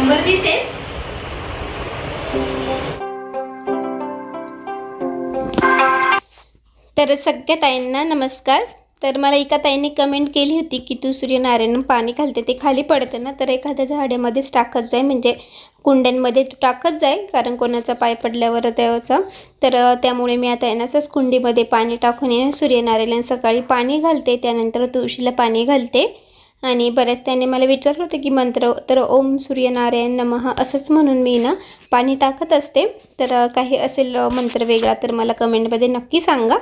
Number दिसेल. तर सगळ्या ताईंना नमस्कार. तर मला एका ताईंनी कमेंट केली होती की तू सूर्यनारायण पाणी घालते ते खाली पडतं ना तर एखाद्या झाडामध्येच टाकत जाय म्हणजे कुंड्यांमध्ये तू टाकत जाय कारण कोणाचा पाय पडल्यावर त्याचा. तर त्यामुळे मी आता आहे ना असंच कुंडीमध्ये पाणी टाकून सूर्यनारायण सकाळी पाणी घालते त्यानंतर तुळशीला पाणी घालते. आणि बऱ्याच त्याने मला विचारलं होतं की मंत्र तर ओम सूर्यनारायण नमः असंच म्हणून मी ना पाणी टाकत असते. तर काही असेल मंत्र वेगळा तर मला कमेंटमध्ये नक्की सांगा.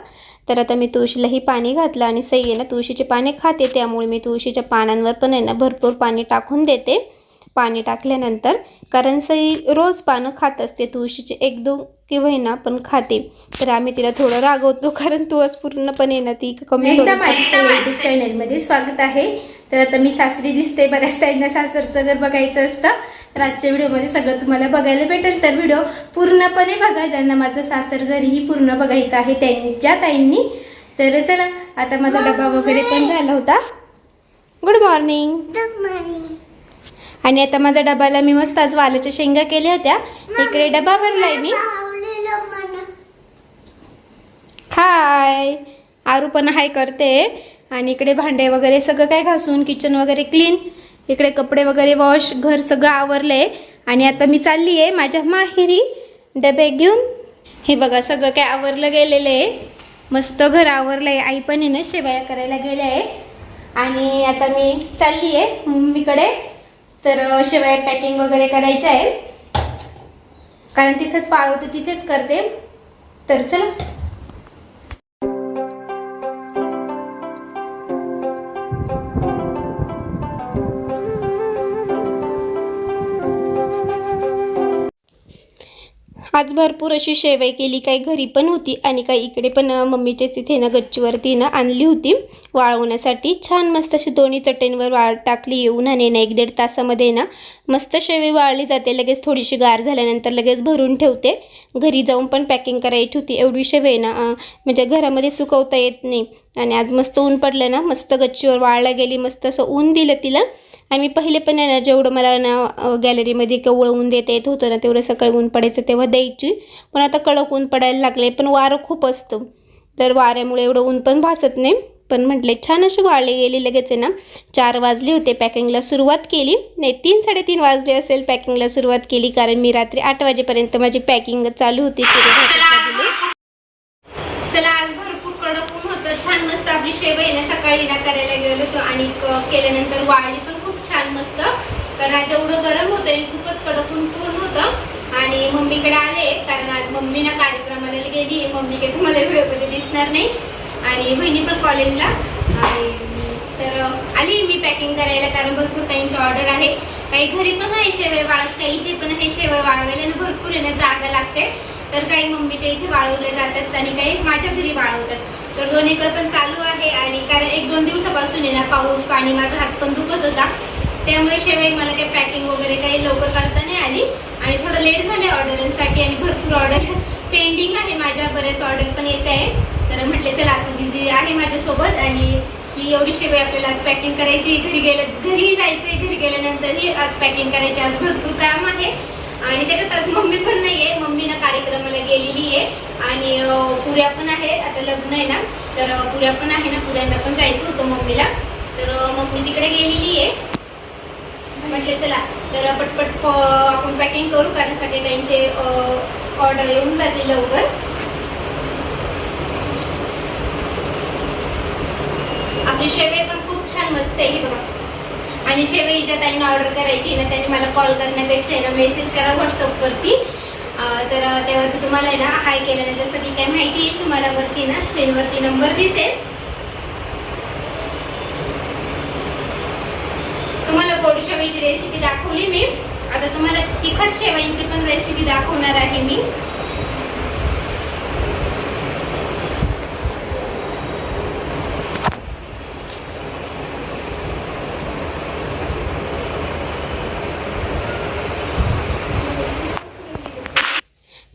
तर आता मी तुळशीलाही पाणी घातलं आणि सई आहे ना तुळशीचे पाने खाते त्यामुळे मी तुळशीच्या पानांवर पण आहे ना भरपूर पाणी टाकून देते. पाणी टाकल्यानंतर कारण सई रोज पानं खात असते तुळशीचे एक दोन किंवा ना पण खाते. तर आम्ही तिला थोडं रागवतो कारण तुळस पूर्णपणे ना ती कमी एकदा करून माझी टाकते. सवयीची चॅनलमध्ये स्वागत आहे. तर आता मी सासरी दिसते बऱ्याच ताईंना सासरचं घर बघायचं असतं तर आजच्या व्हिडिओमध्ये सगळं तुम्हाला बघायला भेटेल. तर व्हिडिओ पूर्णपणे बघा ज्यांना माझं सासर घरीही पूर्ण बघायचं आहे त्यांनी ज्या ताईंनी. तर चला आता माझा डबा वगैरे पण झाला होता. गुड मॉर्निंग आणि आता माझ्या डबाला मी मस्त आज वालाच्या शेंगा केल्या होत्या. इकडे डबा भरलाय मी. हाय आरू पण हाय करते. आणि इकडे भांडे वगैरे सगळं काय घासून किचन वगैरे क्लीन इकडे कपडे वगैरे वॉश घर सगळं आवरलं आहे आणि आता मी चालली आहे माझ्या माहेरी डबे घेऊन. हे बघा सगळं काय आवरलं गेलेलं आहे. मस्त घर आवरलं आहे आई पण आहे ना शेवया करायला गेल्या आहे. आणि आता मी चालली आहे मम्मीकडे. तर शेवाया पॅकिंग वगैरे करायचं आहे. कारण तिथंच पाळवते तिथेच करते. तर चला. आज भरपूर अशी शेवई केली. काही घरी पण होती आणि काही इकडे पण मम्मीच्याच इथे ना गच्चीवरती ना आणली होती वाळवण्यासाठी. छान मस्त अशी दोन्ही चटेंवर वाळ टाकली येऊन आणि ना एक दीड तासामध्ये ना मस्त शेवई वाळली जाते. लगेच थोडीशी गार झाल्यानंतर लगेच भरून ठेवते. घरी जाऊन पण पॅकिंग करायची होती. एवढी शेवई ना म्हणजे घरामध्ये सुकवता येत नाही. आणि आज मस्त ऊन पडलं ना मस्त गच्चीवर वाळला गेली मस्त असं ऊन दिलं तिला. आणि मी पहिले पण आहे ना जेवढं मला ना गॅलरीमध्ये केवळ ऊन देता येत होतं ना तेवढं सकाळी ऊन पडायचं तेव्हा द्यायची. पण आता कडक ऊन पडायला लागले पण वारं खूप असतं. तर वाऱ्यामुळे एवढं ऊन पण भासत नाही. पण म्हटले छान असे वाळले गेले लगेच आहे ना. चार वाजले होते पॅकिंगला सुरुवात केली. नाही तीन साडेतीन वाजले असेल पॅकिंगला सुरुवात केली कारण मी रात्री आठ वाजेपर्यंत माझी पॅकिंग चालू होती. चला आज भरपूर कडक ऊन होतं. छान मस्त आपली शेवई ना सकाळी ना करायला गेलो होतो आणि केल्यानंतर वाळली पण छान मस्त. कारण आज एवढं गरम होतं आणि खूपच कडक ऊन होतं. आणि मम्मीकडे आले कारण आज मम्मी ना कार्यक्रमाला गेली. मम्मी काही तुम्हाला व्हिडिओमध्ये दिसणार नाही. आणि बहिणी पण कॉलेजला. आणि तर आली मी पॅकिंग करायला कारण भरपूर त्यांची ऑर्डर आहे. काही घरी पण आहे शेवय वाळत काही इथे पण आहे शेवय वाळवायला. आणि भरपूर आहे ना जागा लागते. तर काही मम्मीच्या इथे वाळवले जातात आणि काही माझ्या घरी वाळवतात. तर दोन्हीकडे पण चालू आहे. आणि कारण एक दोन दिवसापासून आहे ना पाऊस पाणी माझा हात पण दुखत होता. त्यामुळे शेवई मला काही पॅकिंग वगैरे काही लवकर करता नाही आली. आणि थोडं लेट झाले ऑर्डरांसाठी आणि भरपूर ऑर्डर पेंडिंग आहे माझ्या. बरेच ऑर्डर पण येत आहे तर म्हटले चला आता दिदी आहे माझ्यासोबत आणि ही एवढी शेवई आपल्याला आज पॅकिंग करायची घरी गेलं घरी जायचंय. घरी गेल्यानंतरही आज पॅकिंग करायची आज भरपूर काम आहे. आणि त्याच्यात आज मम्मी पण नाही आहे मम्मी ना कार्यक्रमाला गेलेली आहे. आणि पुऱ्या पण आहे. आता लग्न आहे ना तर पुऱ्या पण आहे ना. पुऱ्यांना पण जायचं होतं मम्मीला. तर मम्मी तिकडे गेलेली आहे. म्हणजे चला तर पटपट आपण पॅकिंग करू कारण सगळे त्यांचे ऑर्डर येऊन जाते लवकर. आपली शेवे पण खूप छान मस्त आहे ही बघा. आणि शेवे ज्या ताईंना ऑर्डर करायची ना त्यांनी मला कॉल करण्यापेक्षा आहे ना मेसेज करा व्हॉट्सअपवरती तर त्यावरती तेव्हा तुम्हाला आहे ना हाय केल्यानंतर सगळी काही माहिती येईल तुम्हाला वरती ना स्क्रीनवरती नंबर दिसेल तुम्हाला रेसिपी दाखवली मी. आता तुम्हाला तिखट शेवयांची पण रेसिपी दाखवणार आहे मी.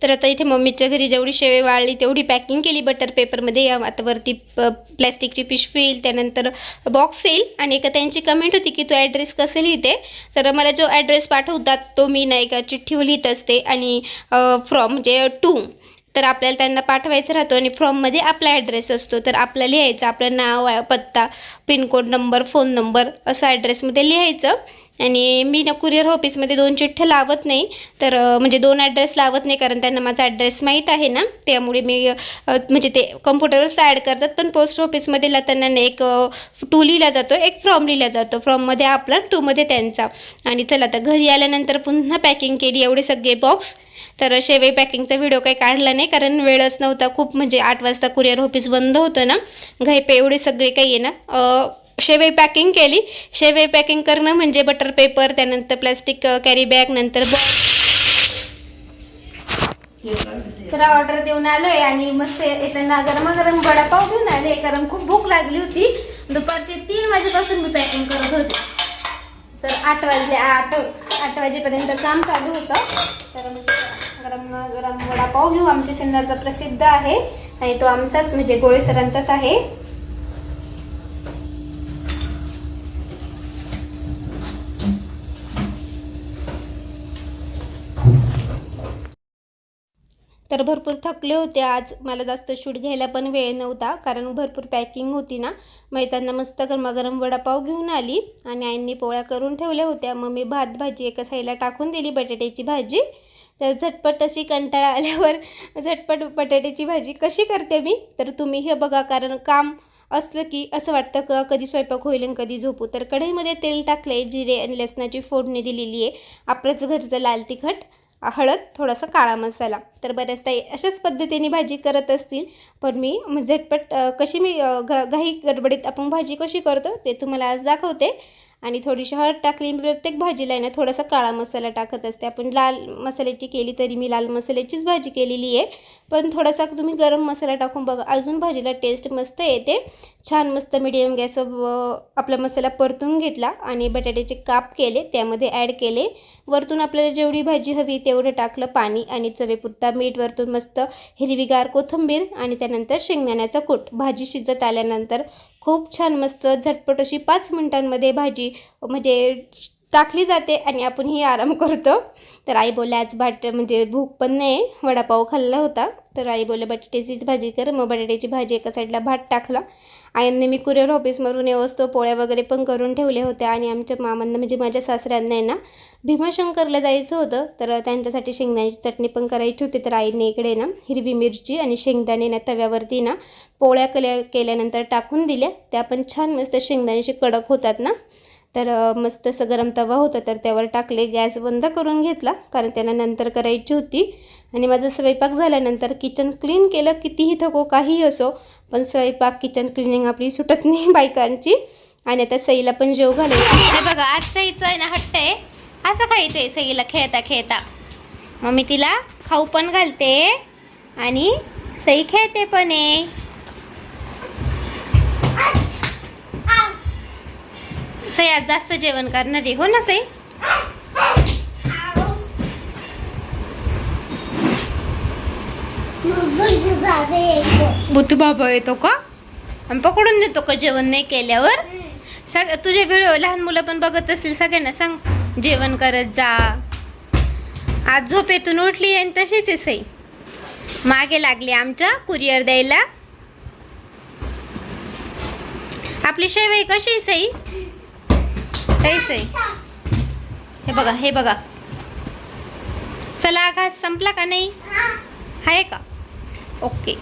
तर आता इथे मम्मीच्या घरी जेवढी शेवे वाळली तेवढी पॅकिंग केली बटर पेपरमध्ये आता वरती प प्लॅस्टिकची पिशवी येईल त्यानंतर बॉक्स येईल. आणि एका त्यांची कमेंट होती की तू ॲड्रेस कसं लिहिते? तर मला जो ॲड्रेस पाठवतात तो मी ना एका चिठ्ठीवर लिहित असते. आणि फ्रॉम म्हणजे टू तर आपल्याला त्यांना पाठवायचा राहतो आणि फॉर्ममध्ये आपला ॲड्रेस असतो. तर आपलं लिहायचं आपलं नाव पत्ता पिनकोड नंबर फोन नंबर असं ॲड्रेसमध्ये लिहायचं. आणि मी ना कुरिअर ऑफिसमध्ये दोन चिठ्ठ्या लावत नाही. तर म्हणजे दोन ॲड्रेस लावत नाही कारण त्यांना माझा ॲड्रेस माहीत आहे ना. त्यामुळे मी म्हणजे ते कम्प्युटरवरच ॲड करतात. पण पोस्ट ऑफिसमध्ये लावताना ना एक टू लिहिला जातो. एक फॉर्म लिहिला जातो. फॉर्ममध्ये आपला टूमध्ये त्यांचा. आणि चला आता घरी आल्यानंतर पुन्हा पॅकिंग केली एवढे सगळे बॉक्स तर शेवई पॅकिंगचा व्हिडिओ काही काढला नाही कारण वेळच नव्हता. खूप म्हणजे आठ वाजता कुरिअर ऑफिस बंद होतं ना. घाईपे एवढे सगळे काही आहे ना. शेवई पॅकिंग केली. शेवई पॅकिंग करणं म्हणजे बटर पेपर त्यानंतर प्लॅस्टिक कॅरी बॅग नंतर तर ऑर्डर देऊन आलोय आणि मस्त येताना गरमागरम वडापाव घेऊन आले. कारण खूप भूक लागली होती. दुपारचे तीन वाजेपासून मी पॅकिंग करत होते. तर आठ वाजले आठ आठ वाजेपर्यंत काम चालू होतं. तर मग गरम गरम वडापाव घेऊ. आमच्या सिन्नरचा प्रसिद्ध आहे आणि तो आमचाच म्हणजे गोळे सरांचाच आहे. तर भरपूर थकले होते. आज मला जास्त शूट घ्यायला पण वेळ नव्हता. कारण भरपूर पॅकिंग होती ना. मग मस्त गरमागरम वडापाव घेऊन आली. आणि आईंनी पोळ्या करून ठेवल्या होत्या. मग मी भात भाजी एका साईडला टाकून दिली बटाट्याची भाजी. तर झटपट अशी कंटाळा आल्यावर झटपट बटाट्याची भाजी कशी करते मी? तर तुम्ही हे बघा. कारण काम असलं की असं वाटतं का? कधी स्वयंपाक होईल आणि कधी झोपू. तर कढईमध्ये तेल टाकले जिरे आणि लसणाची फोडणी दिलेली आहे. आपलंच घरचं लाल तिखट. हळद थोडासा काळा मसाला. तर बऱ्याचदा अशाच पद्धतीने भाजी करत असतील. पण मी झटपट कशी मी घ घाई गडबडीत आपण भाजी कशी करतो ते तुम्हाला आज दाखवते. आणि थोडीशी हळद टाकली. मी प्रत्येक भाजीला आहे ना थोडासा काळा मसाला टाकत असते. आपण लाल मसाल्याची केली तरी मी लाल मसाल्याचीच भाजी केलेली आहे. पण थोडासा तुम्ही गरम मसाला टाकून बघा. अजून भाजीला टेस्ट मस्त येते. छान मस्त मिडियम गॅस आपला मसाला परतून घेतला आणि बटाट्याचे काप केले. त्यामध्ये ॲड केले. वरतून आपल्याला जेवढी भाजी हवी तेवढं टाकलं पाणी आणि चवेपुरता मीठ. वरतून मस्त हिरवीगार कोथिंबीर आणि त्यानंतर शेंगदाण्याचा कूट. भाजी शिजत आल्यानंतर खूप छान मस्त झटपट अशी पाच मिनिटांमध्ये भाजी म्हणजे टाकली जाते आणि आपण ही आराम करतो. तर आई बोलले आज बाट म्हणजे भूक पण नाही वडापाव खाल्ला होता. तर आई बोलले बटाट्याची भाजी कर. मग बटाट्याची भाजी एका साईडला भात टाकला. आईंनी मी कुरिअर ऑफिसमधून येवस्तो पोळ्या वगैरे पण करून ठेवल्या होत्या आणि आमच्या मामांना म्हणजे माझ्या सासऱ्यांना आहे ना भीमाशंकरला जायचं होतं. तर त्यांच्यासाठी शेंगदाण्याची चटणी पण करायची होती. तर आईने इकडे ना हिरवी मिरची आणि शेंगदाणे ना तव्यावरती ना पोळ्या केल्या केल्यानंतर टाकून दिल्या. त्या पण छान मस्त शेंगदाण्याचे कडक होतात ना. तर मस्त असं गरम तवा होता. तर त्यावर टाकले गॅस बंद करून घेतला कारण त्यांना नंतर करायची होती. आणि माझा स्वयंपाक झाल्यानंतर किचन क्लीन केलं कितीही थको काहीही असो पण स्वयंपाक किचन क्लिनिंग आपली सुटत नाही बायकांची. आणि आता सईला पण जेव घालायचं. बघा आज सईचं आहे ना हट्ट आहे. असं खायचं आहे सईला खेळता खेळता. मग मी तिला खाऊ पण घालते आणि सई खेळते पण आहे. सई आज जास्त जेवण करणार आहे. हो ना सई? बुतू बाबा येतो का? आणि पकडून देतो का जेवण नाही केल्यावर? सग तुझे व्हिडिओ लहान मुलं पण बघत असतील सगळ्यांना सांग. जेवण करत जा. आज झोपेतून उठली आणि तशीच आहे सई. मागे लागली आमच्या कुरिअर द्यायला. आपली शेवई कशी आहे सई? सई सई. हे बघा हे बघा. चला घास संपला का नाही? आहे का? ओके.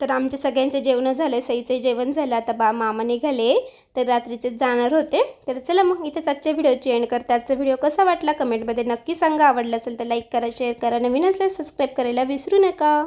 तर आमचे सगळ्यांचे जेवण झालं सईचे जेवण झालं आता बा मामा निघाले तर रात्रीचे जाणार होते. तर चला मग इथेच आजच्या व्हिडिओची एंड करते. आजचा व्हिडिओ कसा वाटला कमेंटमध्ये नक्की सांगा. आवडला असेल तर लाईक करा शेअर करा. नवीन असल्यास सबस्क्राईब करायला विसरू नका.